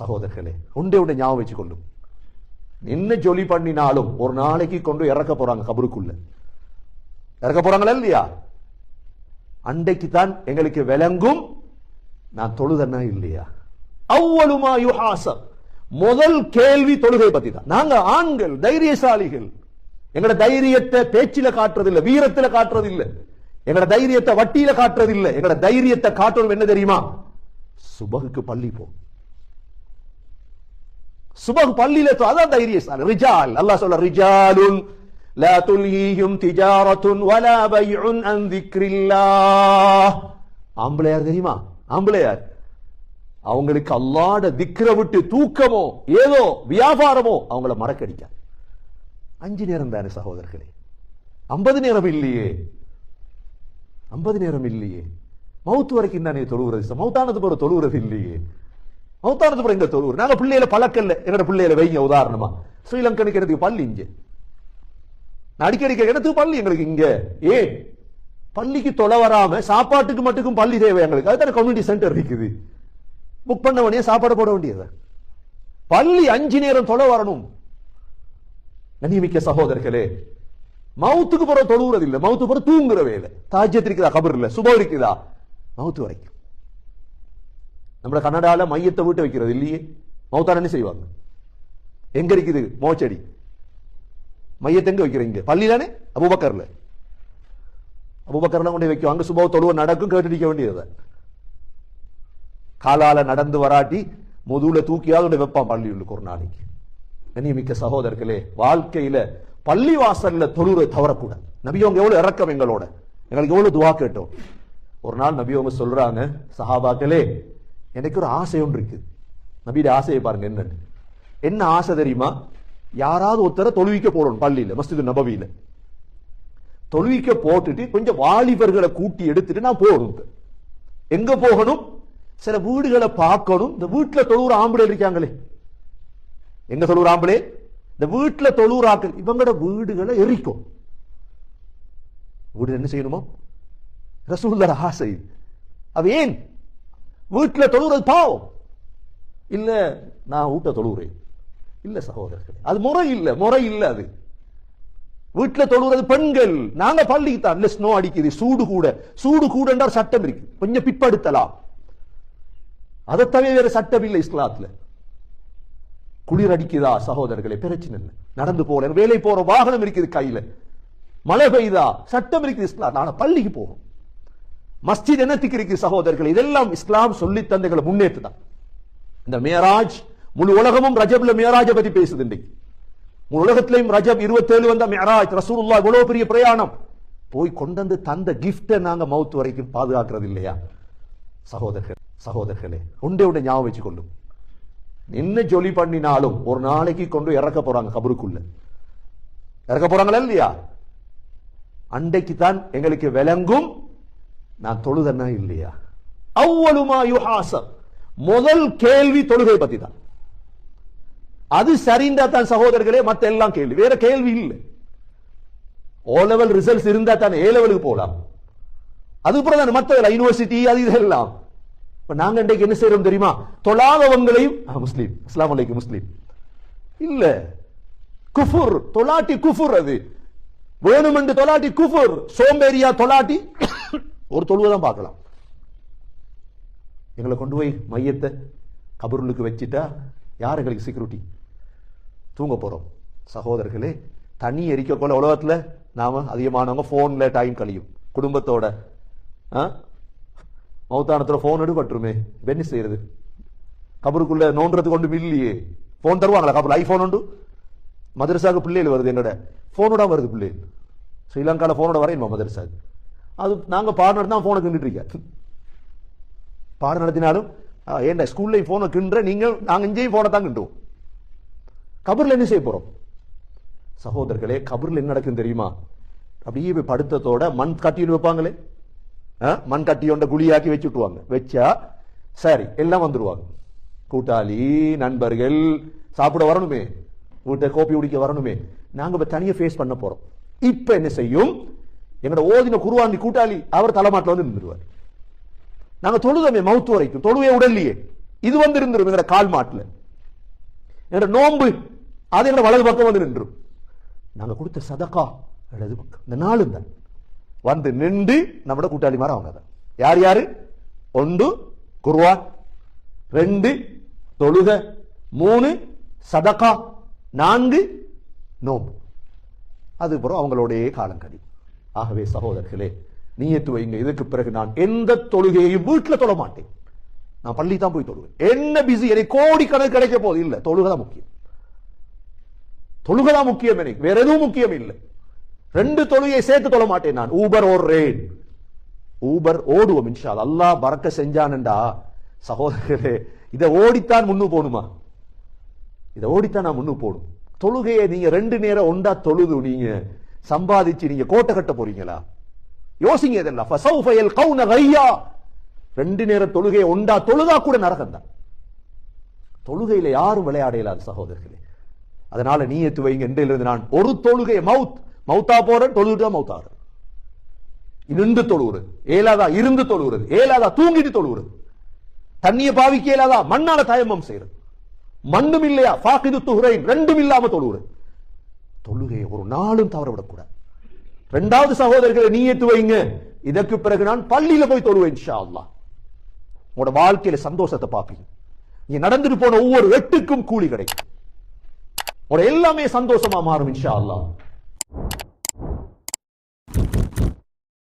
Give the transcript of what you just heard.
சகோதரர்களே உண்டே உண்டை ஞாபகம் வச்சு கொள்ளும் என்ன ஜொலி பண்ணினாலும் ஒரு நாளைக்கு கொண்டு இறக்க போறாங்க கபருக்குள்ள. இறக்க போறாங்களா இல்லையா? அண்டைக்கு தான் எங்களுக்கு விளங்கும். நான் தொழுதனா இல்லையா? அவ்வளுமா யுஹாசம் முதல் கேள்வி தொழுகை பத்தி தான் நாங்க ஆண்கள் தைரியசாலிகள். எங்கட தைரியத்தை பேச்சில காட்டுறது இல்ல வீரத்துல காட்டுறது இல்ல எங்கட தைரியத்தை வட்டியில காட்டுறது இல்ல எங்கட தைரியத்தை காட்டுறது என்ன தெரியுமா? சுபகுக்கு பள்ளி போ. சுபகு பள்ளியில தொ- அதான் தைரியசாலி ரிஜால் அல்லாஹ் சொல்ல ரிஜாலுன் لا تلهيهم تجارة ولا بيع عن ذكر الله ஆம்பளையார் தெரியுமா ஆம்பளையார் அவங்களுக்கு அல்லாட திக்ர விட்டு தூக்கமோ ஏதோ வியாபாரமோ அவங்கள மறக்கடிக்க அஞ்சு நேரம் தானே சகோதரர்களே ஐம்பது நேரம் இல்லையே ஐம்பது நேரம் இல்லையே மவுத்து வரைக்கும் தானே தொழுகிறது மவுத்தானது பிறகு தொழுகிறது இல்லையே மவுத்தானது பிறகு எங்க தொழுவுற நாங்க பிள்ளையில பழக்கல்ல என்னோட பிள்ளையில வைங்க உதாரணமா. ஸ்ரீலங்கனுக்கு எனக்கு பள்ளி இங்க? நான் அடிக்கடி எனக்கு பள்ளி எங்களுக்கு இங்க? ஏ பள்ளிக்கு தொலை வராம சாப்பாட்டுக்கு மட்டுக்கும் பள்ளி தேவை எங்களுக்கு. அதுதான் கம்யூனிட்டி சென்டர் இருக்குது. புக் பண்ண வேண்டிய சாப்பாடு போட வேண்டியது. பள்ளி அஞ்சு நேரம் தொலை வரணும். கண்ணியமிக்க சகோதரர்களே மவுத்துக்கு போற தொழுவுறது இல்லை. மவுத்து போற தூங்குற வேலை. தாஜ்யத் கபர் இல்ல சுபம் இருக்குதா? மவுத்து வரைக்கும் நம்ம கன்னடால மையத்தை விட்டு வைக்கிறது இல்லையே? மௌத்தான என்ன செய்வாங்க. எங்க இருக்குது மோச்சடி? மையத்தை எங்க வைக்கிறீங்க? பள்ளியிலானே? அபுபக்கர்ல. அபுபக்கர்லாம் கொண்டு வைக்கும். அங்க சுபவ தொழுவ நடக்கும் கேட்டுடிக்க வேண்டியது காலால நடந்து வராட்டி முதுகுல தூக்கியாவது கொண்டு வைப்பான் பள்ளியுள்ளுக்கு ஒரு நாளைக்கு. கண்ணியமிக்க சகோதரர்களே வாழ்க்கையில பள்ளி வாசல்ல தொழுற தவறக்கூடாது. நபியவங்க எவ்வளவு இறக்கம் எங்களோட? எங்களுக்கு எவ்வளவு துவா கேட்டோம். ஒரு நாள் நபியவங்க சொல்றாங்க சஹாபாக்களே எனக்கு ஒரு ஆசை ஒன்று இருக்குது. நபியுடைய ஆசையை பாருங்க என்னன்னு என்ன ஆசை தெரியுமா? யாராவது ஒருத்தரை தொழுவிக்க போடணும் பள்ளியில மஸ்ஜிது நபவியில. தொழுவிக்க போட்டுட்டு கொஞ்சம் வாலிபர்களை கூட்டி எடுத்துட்டு நான் போகணும் எங்க போகணும்? சில வீடுகளை பார்க்கணும். இந்த வீட்டுல தொழுவுற ஆம்பளை இருக்காங்களே. எங்க தொழுவுற ஆம்பளே? இந்த வீட்டுல தொழுவுறாக்கள் இவங்களோட வீடுகளை எரிக்கும். வீடு என்ன செய்யணுமோ? ரசூல்லர் ஆசை. அவ ஏன் வீட்டில் தொழுகிறது பாவம். இல்லை நான் வீட்டை தொழுகிறேன். இல்லை சகோதரர்களே அது முறை இல்லை முறை இல்லை அது. வீட்டில் தொழுகிறது பெண்கள். நாங்கள் பள்ளிக்கு தான். இல்லை ஸ்னோ அடிக்குது சூடு கூட. சூடு கூட சட்டம் இருக்கு. கொஞ்சம் பிற்படுத்தலாம். அதை தவிர வேற சட்டம் இல்லை இஸ்லாத்துல. குளிர் அடிக்குதா சகோதரர்களே? பிரச்சனை இல்லை. நடந்து போகல. வேலை போற வாகனம் இருக்குது கையில. மழை பெய்தா சட்டம் இருக்குது இஸ்லாம் நாங்கள் பள்ளிக்கு போகும் மஸ்ஜித் என்னத்துக்கு இருக்கு சகோதரர்கள்? இதெல்லாம் இஸ்லாம் சொல்லி தந்தைகளை முன்னேற்று தான் இந்த மேராஜ் முழு உலகமும் ரஜப்ல மேராஜை பத்தி பேசுது இன்றைக்கு. முழு உலகத்திலையும் ரஜப் இருபத்தேழு வந்த மேராஜ் ரசூல்லா இவ்வளவு பெரிய பிரயாணம். போய் கொண்டு வந்து தந்த கிஃப்டை நாங்க மவுத் வரைக்கும் பாதுகாக்கிறது இல்லையா? சகோதரர்கள் சகோதரர்களே உண்டே உண்டை ஞாபகம் வச்சு கொள்ளும் என்ன ஜொலி பண்ணினாலும் ஒரு நாளைக்கு கொண்டு இறக்க போறாங்க கபருக்குள்ள. இறக்க போறாங்களா இல்லையா? அன்றைக்கு தான் எங்களுக்கு விளங்கும் நான் தொழுதனா இல்லையா? அவ்வளுமா யுஹாசம் முதல் கேள்வி தொழுகை பத்தி தான் அது சரிந்தா தான் சகோதரர்களே மத்த எல்லாம் கேள்வி. வேற கேள்வி இல்லை. ஓ லெவல் ரிசல்ட்ஸ் இருந்தா தான் ஏ லெவலுக்கு போகலாம் அதுக்கப்புறம் தான் மற்ற யூனிவர்சிட்டி அது இதெல்லாம். இப்ப நாங்க இன்றைக்கு என்ன செய்யறோம் தெரியுமா? தொழாதவங்களையும் முஸ்லீம். அஸ்லாம் அலைக்கு முஸ்லீம். இல்ல. குஃபுர் தொலாட்டி குஃபுர் அது. வேணுமென்று தொலாட்டி குஃபுர். சோம்பேறியா தொலாட்டி ஒரு தொழுவை தான் பார்க்கலாம். எங்களை கொண்டு போய் மையத்தை கபருளுக்கு வச்சுட்டா யார் எங்களுக்கு செக்யூரிட்டி தூங்க போகிறோம் சகோதரர்களே தண்ணி எரிக்கக்குள்ள உலகத்தில் நாம் அதிகமானவங்க ஃபோனில் டைம் கழியும். குடும்பத்தோட ஆ? ஃபோன் எடுபட்டுருமே. இப்ப என்ன செய்யறது? கபருக்குள்ள நோண்டுறதுக்கு ஒன்று இல்லையே. ஃபோன் தருவாங்களா கபர் ஐஃபோன் உண்டு? மதரசாவுக்கு பிள்ளைகள் வருது என்னோட. ஃபோனோட வருது பிள்ளைகள் ஸ்ரீலங்காவில் ஃபோனோட வரையுமா மதரசாவுக்கு அது நாங்கள் பாடம் நடத்தினா ஃபோனை கிண்டுட்டு இருக்க பாடம் நடத்தினாலும் ஆ, ஏன்டா ஸ்கூல்லையும் ஃபோனை கிண்டுற நீங்கள் நாங்கள் இங்கேயும் ஃபோனை தான் கிண்டுவோம். கபரில் என்ன செய்ய போகிறோம் சகோதரர்களே கபரில் என்ன நடக்கும் தெரியுமா? அப்படியே போய் படுத்தத்தோட மண் கட்டின்னு வைப்பாங்களே? ஆ, மண் கட்டியோண்ட குழியாக்கி வச்சுட்டுவாங்க வச்சா சரி எல்லாம் வந்துடுவாங்க கூட்டாளி நண்பர்கள் சாப்பிட வரணுமே. வீட்டை கோப்பி குடிக்க வரணுமே. நாங்கள் இப்போ தனியாக ஃபேஸ் பண்ண போகிறோம் இப்போ என்ன செய்யும்? எங்கட ஓதின குருவாந்தி கூட்டாளி அவர் தலைமாட்டில் வந்து நின்றுவார் நாங்க தொழுதமே மவுத்து வரைக்கும். தொழுவே உடல்லையே. இது வந்து இருந்துரும் எங்கட கால் மாட்டில். எங்கட நோன்பு அது எங்கட வலது பக்கம் வந்து நின்றும். நாங்க கொடுத்த சதக்கா இடது பக்கம். இந்த நாலு தான். வந்து நின்று நம்மட கூட்டாளி மாதிரி அவங்க தான் யார் யாரு? ஒன்று குருவா. ரெண்டு தொழுக. மூணு சதக்கா. நான்கு நோம்பு அதுக்கப்புறம் அவங்களோடைய காலம் கழி ஆகவே சகோதரர்களே நீயத்து வைங்க இதுக்கு பிறகு நான் எந்த தொழுகையையும் வீட்டுல தொழ மாட்டேன். நான் பள்ளி தான் போய் தொழுவேன். என்ன பிஸி எனக்கு கோடி கணக்கு கிடைக்க போகுது. இல்ல தொழுகதான் முக்கியம். தொழுகதான் முக்கியம் எனக்கு. வேற எதுவும் முக்கியம் இல்லை. ரெண்டு தொழுகையை சேர்த்து தொழ மாட்டேன் நான். ஊபர் ஓடுறேன். ஊபர் ஓடுவோம் இன்ஷா அல்லாஹ். பறக்க செஞ்சானண்டா. சகோதரர்களே இதை ஓடித்தான் முன்னு போகணுமா இதை ஓடித்தான் நான் முன்னு போகணும் தொழுகையை நீங்க ரெண்டு நேரம் ஒண்டா தொழுது நீங்க சம்பாதிச்சு நீங்க கோட்டை கட்ட போறீங்களா? யோசிங்க இதெல்லாம். ஃபசௌஃப யல்கௌன கையா. ரெண்டு நேரம் தொழுகையை ஒண்டா தொழுதா கூட நரகம் தான். தொழுகையில யாரும் விளையாடையலாது சகோதரர்களே. அதனால நீயத்து வைங்க என்றிலிருந்து நான் ஒரு தொழுகை மவுத். மவுத்தா போறேன் தொழுதுட்டா மவுத்தாரு நின்று தொழுவுறது. ஏலாதா இருந்து தொழுவுறது. ஏலாதா தூங்கிட்டு தொழுவுறது. தண்ணியை பாவிக்க இயலாதா மண்ணால தயமம் செய்யறது. மண்ணும் இல்லையா? ஃபாக்கிது துஹுரைன். ரெண்டும் இல்லாம தொழுவுறது. தொழுகையை ஒரு நாளும் தவற விடக்கூடாது ரெண்டாவது சகோதரர்களை நீயத்து வைங்க. இதற்கு பிறகு நான் பள்ளியில போய் தொழுவேன் இன்ஷா அல்லாஹ் உங்களோட வாழ்க்கையில சந்தோஷத்தை பார்ப்பீங்க. நீ நடந்துட்டு போன ஒவ்வொரு எட்டுக்கும் கூலி கிடைக்கும். உங்களோட எல்லாமே சந்தோஷமா மாறும் இன்ஷா அல்லாஹ்